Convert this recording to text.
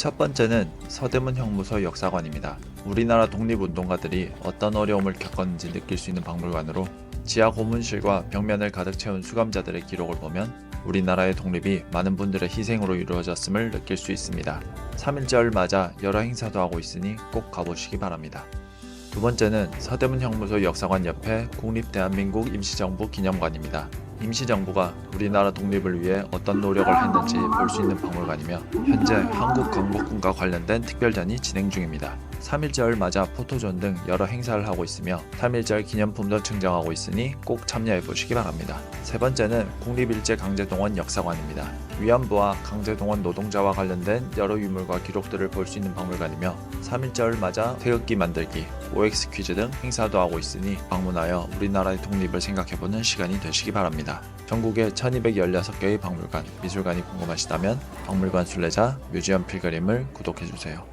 첫 번째는 서대문 형무소 역사관입니다. 우리나라 독립운동가들이 어떤 어려움을 겪었는지 느낄 수 있는 박물관으로 지하 고문실과 벽면을 가득 채운 수감자들의 기록을 보면 우리나라의 독립이 많은 분들의 희생으로 이루어졌음을 느낄 수 있습니다. 3.1절 맞아 여러 행사도 하고 있으니 꼭 가보시기 바랍니다. 두 번째는 서대문 형무소 역사관 옆에 국립대한민국 임시정부 기념관입니다. 임시정부가 우리나라 독립을 위해 어떤 노력을 했는지 볼 수 있는 박물관이며 현재 한국 광복군과 관련된 특별전이 진행 중입니다. 3.1절 맞아 포토존 등 여러 행사를 하고 있으며 3.1절 기념품도 증정하고 있으니 꼭 참여해 보시기 바랍니다. 세 번째는 국립일제 강제동원 역사관입니다. 위안부와 강제동원 노동자와 관련된 여러 유물과 기록들을 볼 수 있는 박물관이며 3.1절 맞아 태극기 만들기, OX 퀴즈 등 행사도 하고 있으니 방문하여 우리나라의 독립을 생각해보는 시간이 되시기 바랍니다. 전국에 1216개의 박물관, 미술관이 궁금하시다면 박물관 순례자 뮤지엄 필그림을 구독해주세요.